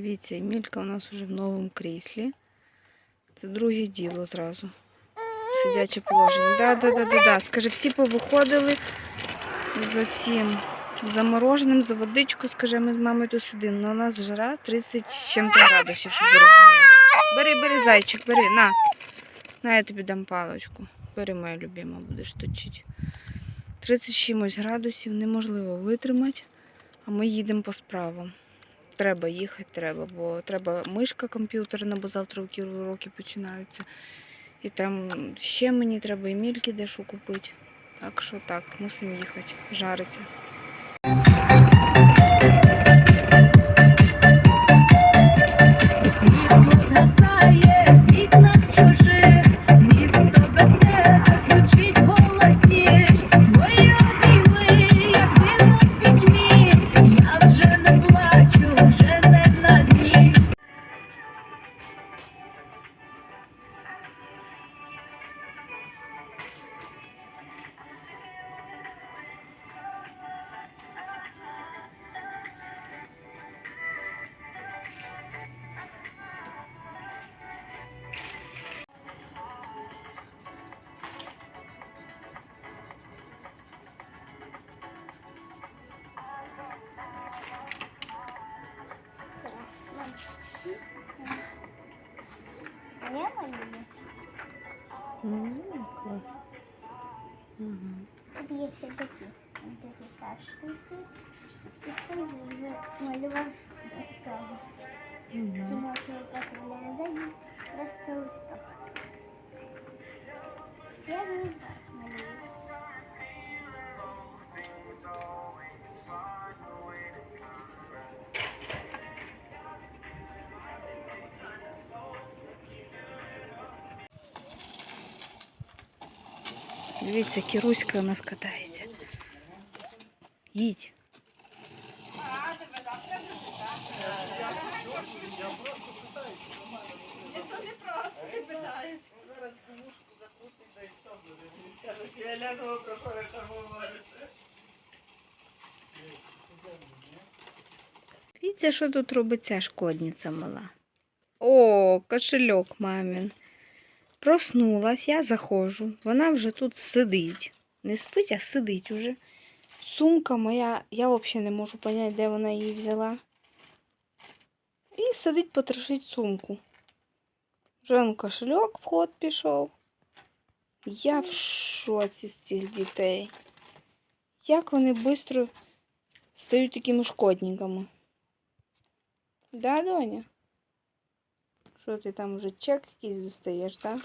Дивіться, Емілька у нас вже в новому кріслі. Це друге діло зразу. Сидяче положення. Да, да, да, да, да. Скажи, всі повиходили за цим замороженим, за водичку. Скажи, ми з мамою тут сидимо. Ну, у нас жара 30 з чим-то градусів, щоб ви. Бери, бери, зайчик, бери, на. На, я тобі дам паличку. Бери, моя любима, будеш точити. 30 з чимось градусів неможливо витримати, а ми їдемо по справам. Треба їхати, треба, бо треба мишка комп'ютерна, бо завтра у Кіру уроки починаються. І там ще мені треба і мільки дещо купити. Так що так, мусимо їхати. Жариться. Я малюю. клас. Тут є ще такі, такі каштуси. І хтось вже малював цього. Жіночого патруля ззаді просто листок. Я Дивіться, кіруська у нас катається. Їдь. Дивіться, що тут робить ця шкодниця мала. О, кошельок мамин. Проснулась, я заходжу, вона вже тут сидить. Не спить, а сидить уже. Сумка моя, я взагалі не можу зрозуміти, де вона її взяла. І сидить потрошить сумку. Вже он кошельок в ход пішов. Я в шоці з цих дітей. Як вони швидко стають такими шкодниками. Да, доня? Що ти там вже чек якийсь достаєш, так?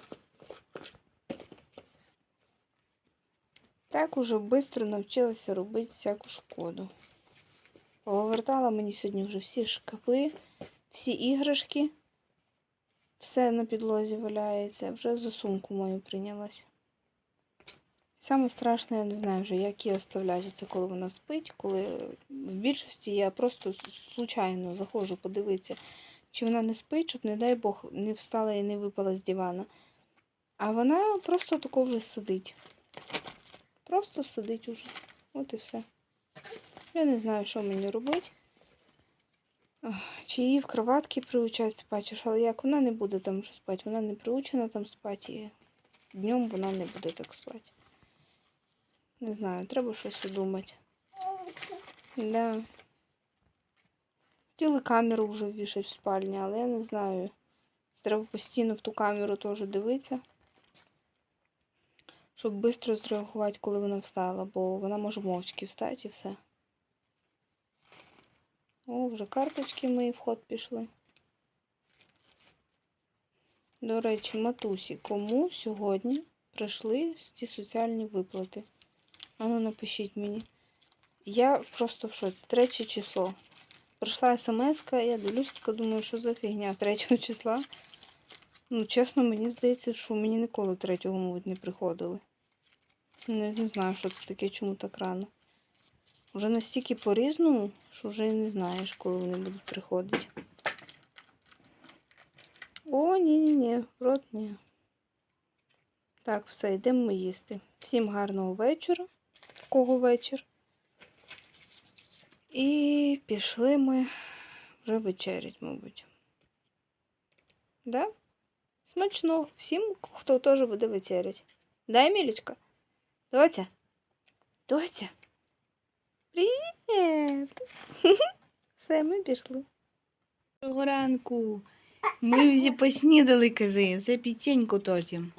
Так уже швидко навчилася робити всяку шкоду. Повертала мені сьогодні вже всі шкафи, всі іграшки. Все на підлозі валяється, вже за сумку мою прийнялась. Саме страшне, я не знаю вже, як її оставляти, це коли вона спить, коли в більшості я просто случайно заходжу подивитися, чи вона не спить, щоб, не дай Бог, не встала і не випала з дивана. А вона просто тако вже сидить. Просто сидить уже. От і все. Я не знаю, що мені робити. Чи її в кроватки приучать спати, але як вона не буде там вже спати, вона не приучена там спати, і днем вона не буде так спати. Не знаю, треба щось удумати. Да. Хотіли камеру вже вішати в спальні, але я не знаю. Треба постійно в ту камеру теж дивитися. Щоб швидко зреагувати, коли вона встала, бо вона може мовчки встати і все. О, вже карточки мої в ход пішли. До речі, матусі, кому сьогодні прийшли ці соціальні виплати? Ану, напишіть мені. Я просто в шоці. Третє число. Прийшла смс я дивлюсь, така думаю, що за фігня 3 числа. Ну, чесно, мені здається, що мені ніколи 3 мабуть, не приходили. Не, не знаю, що це таке, чому так рано. Вже настільки по-різному, що вже і не знаєш, коли вони будуть приходити. О, ні-ні-ні, рот ні. Так, все, йдемо ми їсти. Всім гарного вечора. В кого вечір. І пішли ми Вже вечерять, мабуть. Да? Смачно. Всім, хто теж буде вечерять. Да, Емілічка? Доця? Доця? Привіт! Все, ми пішли. Доброго ранку. Ми вже поснідали, кази, все печеньку точим.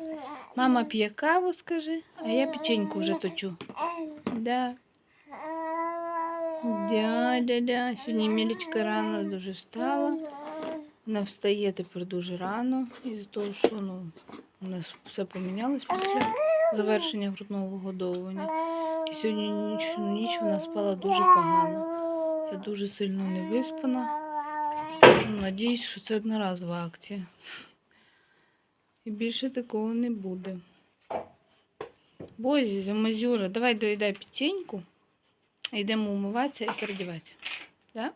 Мама п'є каву, скажи, а я печеньку вже точу. Да. Да. Сьогодні Мілічка рано дуже встала. Вона встає тепер дуже рано, із-за того, що ну, у нас все помінялось після завершення грудного вигодовування. І сьогодні ніч, ніч вона спала дуже погано. Я дуже сильно не виспана. Ну, Надіюсь, що це одноразова акція. І більше такого не буде. Бозі, Мазюра, давай доїдай печеньку. Йдемо умиватися і передіватися. Так?